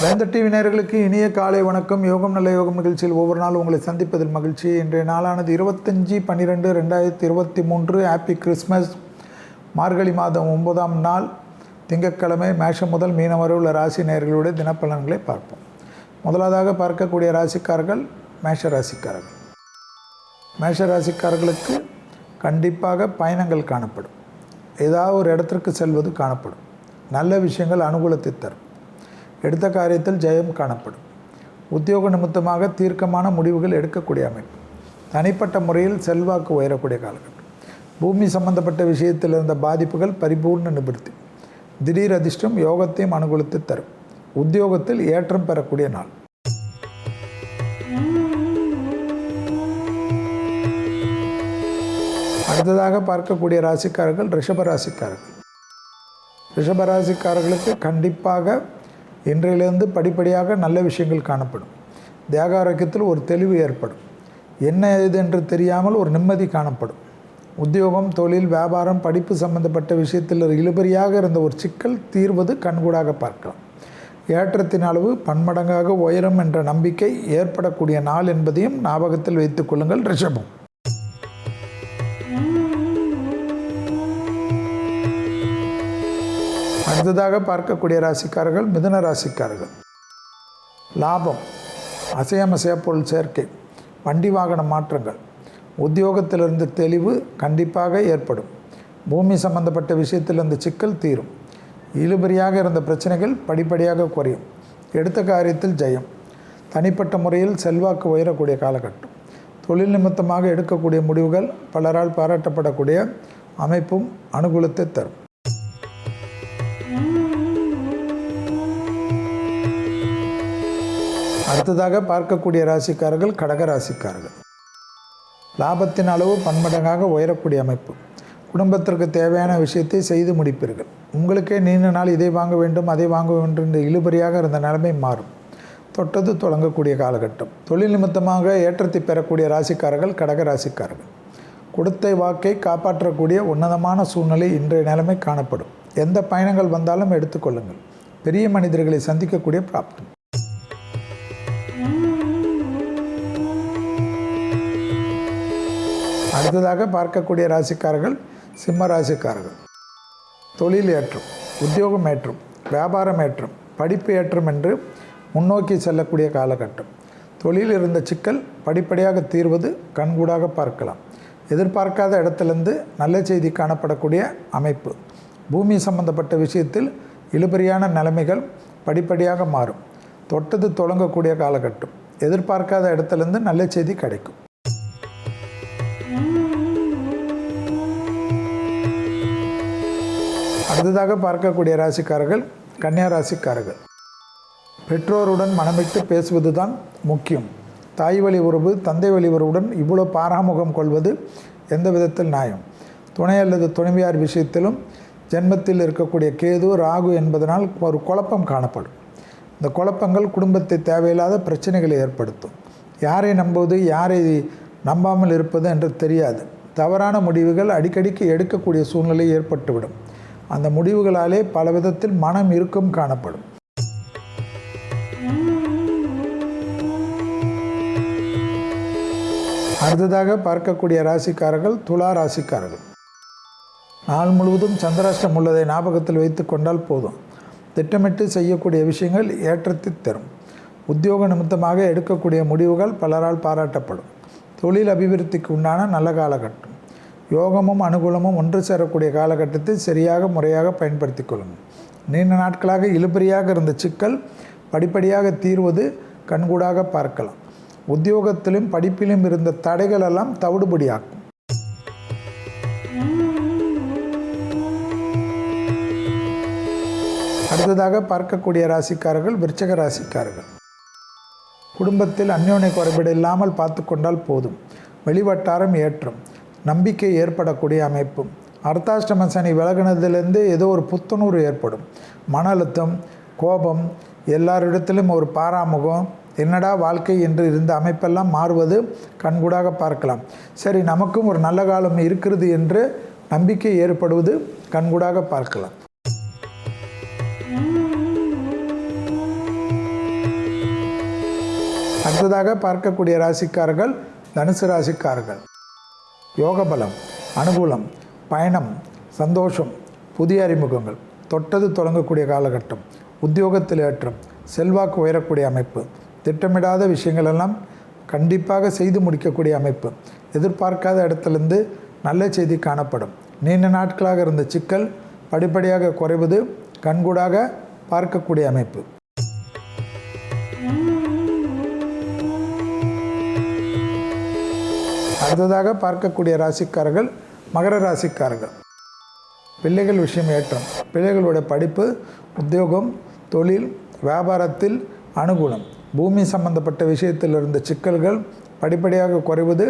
வேந்த TV நேர்களுக்கு இனிய காலை வணக்கம். யோகம் நல்ல யோகம் நிகழ்ச்சியில் ஒவ்வொரு நாளும் உங்களை சந்திப்பதில் மகிழ்ச்சி. இன்றைய நாளானது இருபத்தஞ்சி பன்னிரெண்டு ரெண்டாயிரத்தி இருபத்தி மூன்று. ஹாப்பி கிறிஸ்மஸ் மார்கழி மாதம் ஒன்பதாம் நாள். திங்கட்கிழமை மேஷம் முதல் மீனம் வரை உள்ள ராசி நேர்களுடைய தினப்பலன்களை பார்ப்போம். முதலாவதாக பார்க்கக்கூடிய ராசிக்காரர்கள் மேஷ ராசிக்காரர்கள். மேஷ ராசிக்காரர்களுக்கு கண்டிப்பாக பயணங்கள் காணப்படும். ஏதாவது ஒரு இடத்திற்கு செல்வது காணப்படும். நல்ல விஷயங்கள் அனுகூலத்தை தரும். எடுத்த காரியத்தில் ஜெயம் காணப்படும். உத்தியோக நிமித்தமாக தீர்க்கமான முடிவுகள் எடுக்கக்கூடிய அமைப்பு. தனிப்பட்ட முறையில் செல்வாக்கு உயரக்கூடிய காலகட்டம். பூமி சம்பந்தப்பட்ட விஷயத்தில் இருந்த பாதிப்புகள் பரிபூர்ண நிபுர்த்தி திடீர் அதிர்ஷ்டம் யோகத்தையும் அனுகூலத்தை தரும். உத்தியோகத்தில் ஏற்றம் பெறக்கூடிய நாள். அடுத்ததாக பார்க்கக்கூடிய ராசிக்காரர்கள் ரிஷப ராசிக்காரர்கள். ரிஷப ராசிக்காரர்களுக்கு கண்டிப்பாக இன்றையிலிருந்து படிப்படியாக நல்ல விஷயங்கள் காணப்படும். தேக ஆரோக்கியத்தில் ஒரு தெளிவு ஏற்படும். என்ன ஏது என்று தெரியாமல் ஒரு நிம்மதி காணப்படும். உத்தியோகம் தொழில் வியாபாரம் படிப்பு சம்பந்தப்பட்ட விஷயத்தில் இழுபறியாக இருந்த ஒரு சிக்கல் தீர்வது கண்கூடாக பார்க்கலாம். ஏற்றத்தின் அளவு பன்மடங்காக உயரும் என்ற நம்பிக்கை ஏற்படக்கூடிய நாள் என்பதையும் ஞாபகத்தில் வைத்துக் கொள்ளுங்கள் ரிஷபம். அடுத்ததாக பார்க்கக்கூடிய ராசிக்காரர்கள் மிதுன ராசிக்காரர்கள். லாபம் அசையமசைய பொருள் சேர்க்கை வண்டி வாகன மாற்றங்கள். உத்தியோகத்திலிருந்து தெளிவு கண்டிப்பாக ஏற்படும். பூமி சம்பந்தப்பட்ட விஷயத்திலிருந்து சிக்கல் தீரும். இழுபறியாக இருந்த பிரச்சனைகள் படிப்படியாக குறையும். எடுத்த காரியத்தில் ஜெயம். தனிப்பட்ட முறையில் செல்வாக்கு உயரக்கூடிய காலகட்டம். தொழில் நிமித்தமாக எடுக்கக்கூடிய முடிவுகள் பலரால் பாராட்டப்படக்கூடிய அமைப்பும் அனுகூலத்தை தரும். அடுத்ததாக பார்க்கக்கூடிய ராசிக்காரர்கள் கடக ராசிக்காரர்கள். லாபத்தின் அளவு பன்மடங்காக உயரக்கூடிய அமைப்பு. குடும்பத்திற்கு தேவையான விஷயத்தை செய்து முடிப்பீர்கள். உங்களுக்கே நீண்ட நாள் இதை வாங்க வேண்டும் அதை வாங்க வேண்டும் என்ற இழுபறியாக இருந்த நிலைமை மாறும். தொட்டது தொடங்கக்கூடிய காலகட்டம். தொழில் நிமித்தமாக ஏற்றத்தை பெறக்கூடிய ராசிக்காரர்கள் கடக ராசிக்காரர்கள். கொடுத்த வாக்கை காப்பாற்றக்கூடிய உன்னதமான சூழ்நிலை இன்றைய நிலைமை காணப்படும். எந்த பயணங்கள் வந்தாலும் எடுத்துக்கொள்ளுங்கள் பெரிய மனிதர்களை சந்திக்கக்கூடிய பிராப்தம். அடுத்ததாக பார்க்கக்கூடிய ராசிக்காரர்கள் சிம்ம ராசிக்காரர்கள். தொழில் ஏற்றம் உத்தியோகம் ஏற்றம் வியாபாரம் ஏற்றம் படிப்பு ஏற்றம் என்று முன்னோக்கி செல்லக்கூடிய காலகட்டம். தொழில் இருந்த சிக்கல் படிப்படியாக தீர்வது கண்கூடாக பார்க்கலாம். எதிர்பார்க்காத இடத்திலிருந்து நல்ல செய்தி காணப்படக்கூடிய அமைப்பு. பூமி சம்பந்தப்பட்ட விஷயத்தில் இழுபறியான நிலைமைகள் படிப்படியாக மாறும். தொட்டது தொடங்கக்கூடிய காலகட்டம். எதிர்பார்க்காத இடத்துலேருந்து நல்ல செய்தி கிடைக்கும். அடுத்ததாக பார்க்கக்கூடிய ராசிக்காரர்கள் கன்னியா ராசிக்காரர்கள். பெற்றோருடன் மனமிட்டு பேசுவது தான் முக்கியம். தாய் வழி உறவு தந்தை வழி உறவுடன் இவ்வளோ பாராமுகம் கொள்வது எந்த விதத்தில் நியாயம்? துணை அல்லது துணைவியார் விஷயத்திலும் ஜென்மத்தில் இருக்கக்கூடிய கேது ராகு என்பதனால் ஒரு குழப்பம் காணப்படும். இந்த குழப்பங்கள் குடும்பத்தை தேவையில்லாத பிரச்சனைகளை ஏற்படுத்தும். யாரை நம்புவது யாரை நம்பாமல் இருப்பது என்று தெரியாது. தவறான முடிவுகள் அடிக்கடிக்கு எடுக்கக்கூடிய சூழ்நிலை ஏற்பட்டுவிடும். அந்த முடிவுகளாலே பல விதத்தில் மனம் இருக்கும் காணப்படும். அடுத்ததாக பார்க்கக்கூடிய ராசிக்காரர்கள் துலா ராசிக்காரர்கள். நாள் முழுவதும் சந்திராஷ்டம் உள்ளதை ஞாபகத்தில் வைத்து கொண்டால் போதும். திட்டமிட்டு செய்யக்கூடிய விஷயங்கள் ஏற்றத்தை தரும். உத்தியோக நிமித்தமாக எடுக்கக்கூடிய முடிவுகள் பலரால் பாராட்டப்படும். தொழில் அபிவிருத்திக்கு உண்டான நல்ல காலகட்டம். யோகமும் அனுகூலமும் ஒன்று சேரக்கூடிய காலகட்டத்தை சரியாக முறையாக பயன்படுத்தி கொள்ளுங்கள். நீண்ட நாட்களாக இழுபறியாக இருந்த சிக்கல் படிப்படியாக தீர்வது கண்கூடாக பார்க்கலாம். உத்தியோகத்திலும் படிப்பிலும் இருந்த தடைகள் எல்லாம் தவிடுபடியாகும் அடுத்ததாக பார்க்கக்கூடிய ராசிக்காரர்கள் விருச்சக ராசிக்காரர்கள். குடும்பத்தில் அந்யோன்ய குறைபாடு இல்லாமல் பார்த்து கொண்டால் போதும். வெளிவட்டாரம் ஏற்றம். நம்பிக்கை ஏற்படக்கூடிய அமைப்பு. அர்த்தாஷ்டம சனி விலகினதுலேருந்து ஏதோ ஒரு புத்துணர்வு ஏற்படும். மன அழுத்தம் கோபம் எல்லாரிடத்திலும் ஒரு பாராமுகம் என்னடா வாழ்க்கை என்று இருந்த அமைப்பெல்லாம் மாறுவது கண்கூடாக பார்க்கலாம். சரி நமக்கும் ஒரு நல்ல காலம் இருக்கிறது என்று நம்பிக்கை ஏற்படுவது கண்கூடாக பார்க்கலாம். அடுத்ததாக பார்க்கக்கூடிய ராசிக்காரர்கள் தனுசு ராசிக்காரர்கள். யோக பலம் அனுகூலம் பயணம் சந்தோஷம் புதிய அறிமுகங்கள் தொட்டது தொடங்கக்கூடிய காலகட்டம் உத்தியோகத்தில் ஏற்றம் செல்வாக்கு உயரக்கூடிய அமைப்பு திட்டமிடாத விஷயங்களெல்லாம் கண்டிப்பாக செய்து முடிக்கக்கூடிய அமைப்பு எதிர்பார்க்காத இடத்துலேருந்து நல்ல செய்தி காணப்படும். நீண்ட நாட்களாக இருந்த சிக்கல் படிப்படியாக குறைவது கண்கூடாக பார்க்கக்கூடிய அமைப்பு. அடுத்ததாக பார்க்கக்கூடிய ராசிக்காரர்கள் மகர ராசிக்காரர்கள். பிள்ளைகள் விஷயம் ஏற்றம். பிள்ளைகளுடைய படிப்பு உத்தியோகம் தொழில் வியாபாரத்தில் அனுகூலம். பூமி சம்பந்தப்பட்ட விஷயத்தில் இருந்த சிக்கல்கள் படிப்படியாக குறைவது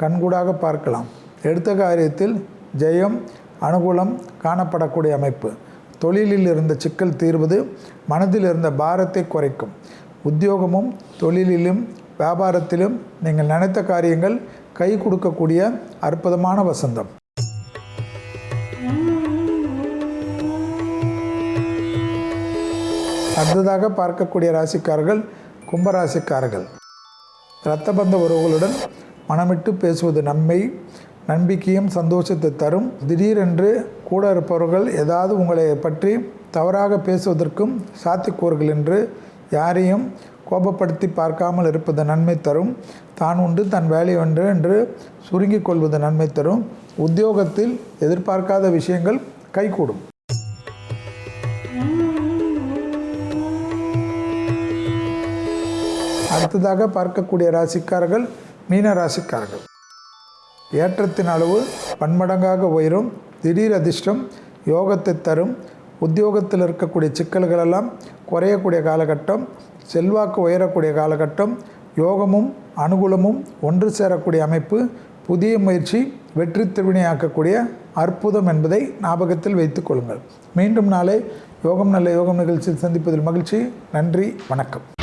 கண்கூடாக பார்க்கலாம். எடுத்த காரியத்தில் ஜெயம் அனுகூலம் காணப்படக்கூடிய அமைப்பு. தொழிலில் இருந்த சிக்கல் தீர்வது மனதில் இருந்த பாரத்தை குறைக்கும். உத்தியோகமும் தொழிலிலும் வியாபாரத்திலும் நீங்கள் நினைத்த காரியங்கள் கை கொடுக்கக்கூடிய அற்புதமான வசந்தம். அடுத்ததாக பார்க்கக்கூடிய ராசிக்காரர்கள் கும்பராசிக்காரர்கள். இரத்தபந்த உறவுகளுடன் மனமிட்டு பேசுவது நன்மை நம்பிக்கையும் சந்தோஷத்தை தரும். திடீரென்று கூட இருப்பவர்கள் ஏதாவது உங்களை பற்றி தவறாக பேசுவதற்கும் சாத்தியக்கூறுகள் என்று யாரையும் கோபப்படுத்தி பார்க்காமல் இருப்பது நன்மை தரும். தான் உண்டு தன் வேலை ஒன்று என்று சுருங்கிக் கொள்வது நன்மை தரும். உத்தியோகத்தில் எதிர்பார்க்காத விஷயங்கள் கைகூடும். அடுத்ததாக பார்க்கக்கூடிய ராசிக்காரர்கள் மீன ராசிக்காரர்கள். ஏற்றத்தின் அளவு பன்மடங்காக உயரும். திடீர் அதிர்ஷ்டம் யோகத்தை தரும். உத்தியோகத்தில் இருக்கக்கூடிய சிக்கல்களெல்லாம் குறையக்கூடிய காலகட்டம். செல்வாக்கு உயரக்கூடிய காலகட்டம் யோகமும் அனுகூலமும் ஒன்று சேரக்கூடிய அமைப்பு புதிய முயற்சி வெற்றி திருவினையாக்கக்கூடிய அற்புதம் என்பதை ஞாபகத்தில் வைத்துக் கொள்ளுங்கள். மீண்டும் நாளை யோகம் நல்ல யோகம் நிகழ்ச்சியில் சந்திப்பதில் மகிழ்ச்சி. நன்றி. வணக்கம்.